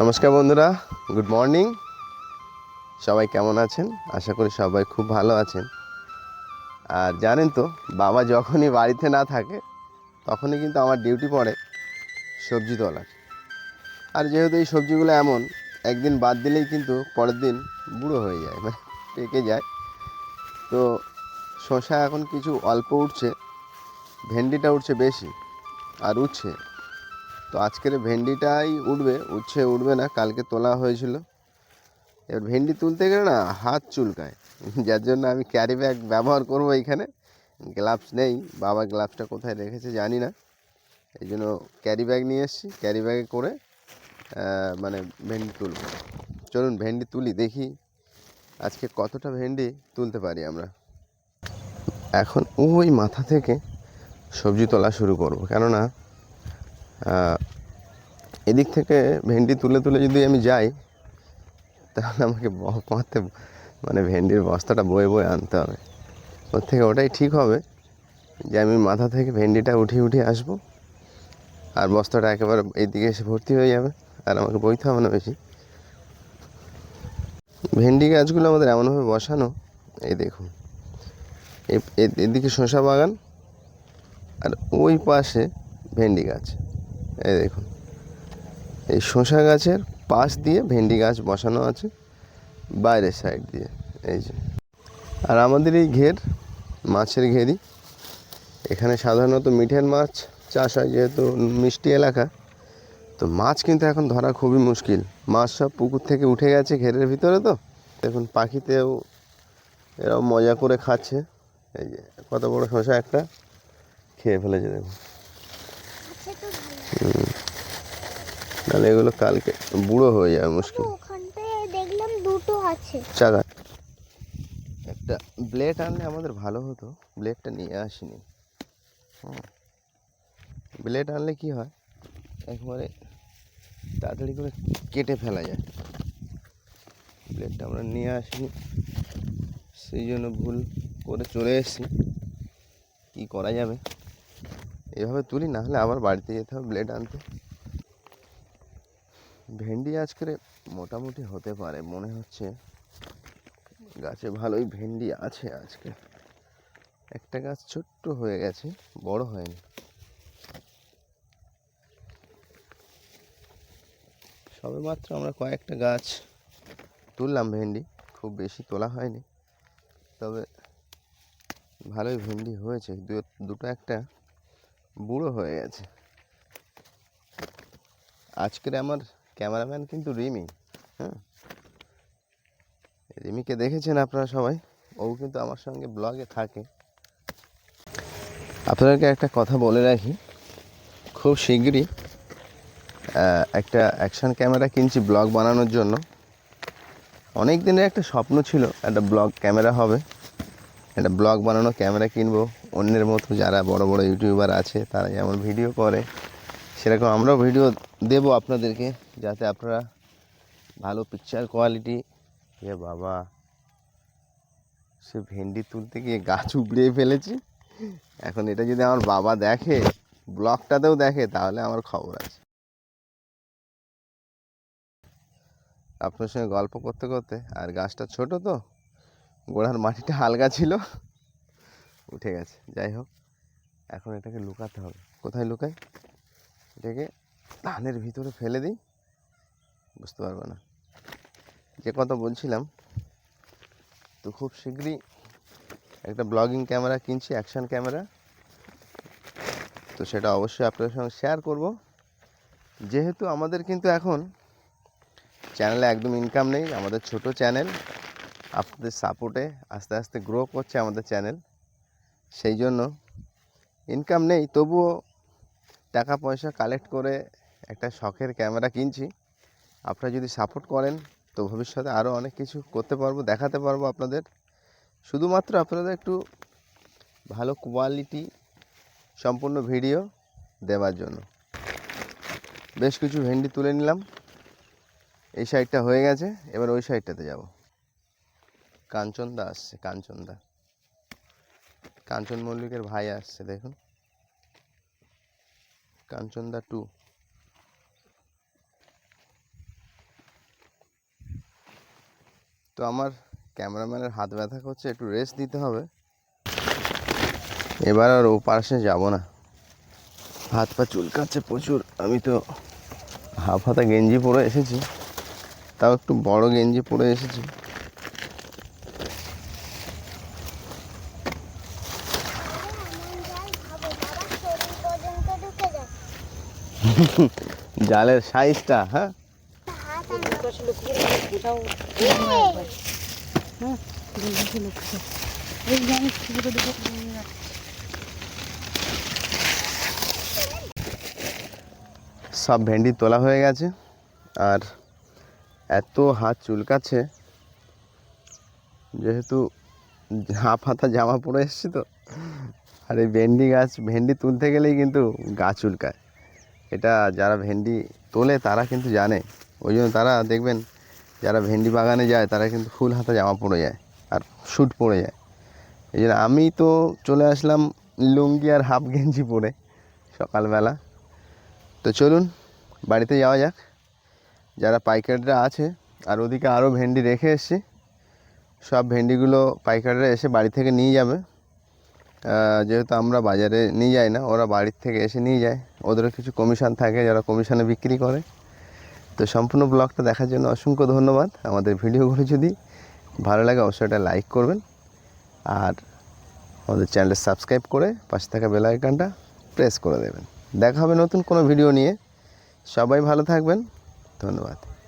নমস্কার বন্ধুরা good morning সবাই কেমন আছেন? আশা করি সবাই খুব ভালো আছেন। আর জানেন তো, বাবা যখনই বাড়িতে না থাকে, তখনই কিন্তু আমার ডিউটি পড়ে সবজি তোলার। আর যেহেতু এই সবজিগুলো এমন, একদিন বাদ দিলেই কিন্তু পরের দিন বুড়ো হয়ে যায় মানে পেকে যায়। তো শশা এখন কিছু অল্প উঠছে, ভেন্ডিটা উঠছে বেশি, আর উঠছে তো আজকের ভেন্ডিটাই উঠবে উচ্ছে উঠবে না, কালকে তোলা হয়েছিল। এবার ভেন্ডি তুলতে গেলে না হাত চুলকায়। যার জন্য আমি ক্যারি ব্যাগ ব্যবহার করব এইখানে গ্লাভস নেই, বাবা গ্লাভসটা কোথায় রেখেছে জানি না। এই জন্য ক্যারি ব্যাগ নিয়ে এসেছি ক্যারি ব্যাগে করে মানে ভেন্ডি তুলব। চলুন ভেন্ডি তুলি, দেখি আজকে কতটা ভেন্ডি তুলতে পারি আমরা। এখন ওই মাথা থেকে সবজি তোলা শুরু করব। কেননা এদিক থেকে ভেন্ডি তুলে তুলে যদি আমি যাই, তাহলে আমাকে মারতে মানে ভেন্ডির বস্তাটা বয়ে বয়ে আনতে হবে। ওর থেকে ওটাই ঠিক হবে যে আমি মাথা থেকে ভেন্ডিটা উঠিয়ে উঠিয়ে আসব আর বস্তাটা একেবারে এইদিকে এসে ভর্তি হয়ে যাবে আর আমাকে বইতে হবে না বেশি। ভেন্ডি গাছগুলো আমাদের এমনভাবে বসানো, এই দেখুন এদিকে শসা বাগান আর ওই পাশে ভেন্ডি গাছ। এই দেখুন। এই শসা গাছের পাশ দিয়ে ভেন্ডি গাছ বসানো আছে, বাইরের সাইড দিয়ে। এই যে। আর আমাদের এই ঘের, মাছের ঘেরি এখানে সাধারণত মিঠের মাছ চাষ হয়, যেহেতু মিষ্টি এলাকা। তো মাছ কিন্তু এখন ধরা খুবই মুশকিল। মাছ সব পুকুর থেকে উঠে গেছে ঘেরের ভিতরে তো। দেখুন, পাখিতেও এরাও মজা করে খাচ্ছে। এই যে, কত বড় শসা একটা খেয়ে ফেলেছে, দেখুন। নাহলে এগুলো কালকে বুড়ো হয়ে যাবে মুশকিল। দেখলাম দুটো আছে। চাগা একটা ব্লেড আনলে আমাদের ভালো হতো ব্লেডটা নিয়ে আসিনি। ব্লেড আনলে কি হয়? একবারে তাড়াতাড়ি করে কেটে ফেলা যায়। ব্লেডটা আমরা নিয়ে আসিনি। সেই জন্য ভুল করে চলে এসেছি। কী করা যাবে? এভাবে তুলি না হলে আবার বাড়িতে যেতে হবে ব্লেড আনতে। ভেন্ডি আজকে মোটামুটি হতে পারে, মনে হচ্ছে। গাছে ভালোই ভেন্ডি আছে আজকে। একটা গাছ ছোট্ট হয়ে গেছে, বড় হয়নি। সবে মাত্র আমরা কয়েকটা গাছ তুললাম ভেন্ডি, খুব বেশি তোলা হয়নি। তবে ভালোই ভেন্ডি হয়েছে দুটো একটা বুড়ো হয়ে গেছে। আজকের আমার ক্যামেরাম্যান কিন্তু রিমি হ্যাঁ? রিমিকে দেখেছেন আপনারা সবাই? ও কিন্তু আমার সঙ্গে ব্লগে থাকে। আপনাদেরকে একটা কথা বলে রাখি। খুব আহ, একটা অ্যাকশন ক্যামেরা কিনছি ব্লগ বানানোর জন্য। অনেক দিনের একটা স্বপ্ন ছিল একটা ব্লগ ক্যামেরা হবে। একটা ব্লগ বানানো ক্যামেরা কিনবো। অন্যের মতো যারা বড় বড় ইউটিউবার আছে, তারা যেমন ভিডিও করে, সেরকম আমরাও ভিডিও দেবো আপনাদেরকে, যাতে আপনারা ভালো পিকচার কোয়ালিটি এ বাবা, সে ভেন্ডি তুলতে গিয়ে গাছ উপড়িয়ে ফেলেছি। এখন এটা যদি আমার বাবা দেখে, ব্লগটাতেও দেখে, তাহলে আমার খবর আছে। আপনার সঙ্গে গল্প করতে করতে, আর গাছটা ছোট তো, গোড়ার মাটিটা হালকা ছিল উঠে গেছে। যাই হোক, এখন এটাকে লুকাতে হবে। কোথায় লুকাই? এটাকে ধানের ভিতরে ফেলে দিই। বুঝতে পারবে না। যে কথা বলছিলাম, তো খুব শীঘ্রই একটা ব্লগিং ক্যামেরা কিনছি, অ্যাকশন ক্যামেরা। তো সেটা অবশ্যই আপনাদের সঙ্গে শেয়ার করব। যেহেতু আমাদের কিন্তু এখন চ্যানেলে একদম ইনকাম নেই, আমাদের ছোট চ্যানেল, আপনাদের সাপোর্টে আস্তে আস্তে গ্রো করছে আমাদের চ্যানেল। সেই জন্য ইনকাম নেই। তবুও টাকা পয়সা কালেক্ট করে একটা শখের ক্যামেরা কিনছি। আপনারা যদি সাপোর্ট করেন, তো ভবিষ্যতে আরও অনেক কিছু করতে পারব, দেখাতে পারব আপনাদের। শুধুমাত্র আপনাদের একটু ভালো কোয়ালিটি সম্পূর্ণ ভিডিও দেওয়ার জন্য। বেশ কিছু ভেন্ডি তুলে নিলাম। এই সাইডটা হয়ে গেছে। এবার ওই সাইডটাতে যাব। কাঞ্চনদা আসছে, কাঞ্চনদা। কাঞ্চন মল্লিকের ভাই আসছে, দেখুন। কাঞ্চন দা টু। তো আমার ক্যামেরাম্যানের হাত ব্যথা করছে, একটু রেস্ট দিতে হবে। এবার আর ও পাশে যাব না। হাত পা চুলকাচ্ছে প্রচুর, আমি তো হাফ হাতা গেঞ্জি পরে এসেছি। তাও একটু বড় গেঞ্জি পরে এসেছি। জানিস সাইজটা হ্যাঁ? সব ভেন্ডি তোলা হয়ে গেছে, আর এত হাত চুলকাচ্ছে, যেহেতু হাফ হাতা জামা পরে এসেছি তো, আর এই ভেন্ডি গাছ, ভেন্ডি তুলতে গেলেই কিন্তু গা চুলকায়। এটা যারা ভেন্ডি তোলে তারা কিন্তু জানে। ওই জন্য তারা দেখবেন, যারা ভেন্ডি বাগানে যায়, তারা কিন্তু ফুল হাতা জামা পরে যায় আর শ্যুট পরে যায়। এই জন্য আমি তো চলে আসলাম লুঙ্গি আর হাফ গেঞ্জি পরে সকালবেলা। তো চলুন, বাড়িতে যাওয়া যাক। যারা পাইকাররা আছে, আর ওদিকে আরও ভেন্ডি রেখে এসেছি, সব ভেন্ডিগুলো পাইকাররা এসে বাড়ি থেকে নিয়ে যাবে। যেহেতু আমরা বাজারে নিয়ে যাই না, ওরা বাড়ির থেকে এসে নিয়ে যায়। ওদেরও কিছু কমিশন থাকে যারা কমিশনে বিক্রি করে। তো সম্পূর্ণ ব্লগটা দেখার জন্য অসংখ্য ধন্যবাদ। আমাদের ভিডিওগুলো যদি ভালো লাগে, অবশ্যই এটা লাইক করবেন। আর আমাদের চ্যানেলটা সাবস্ক্রাইব করে পাশে থাকা বেল আইকনটা প্রেস করে দেবেন। দেখা হবে নতুন কোনো ভিডিও নিয়ে। সবাই ভালো থাকবেন। ধন্যবাদ।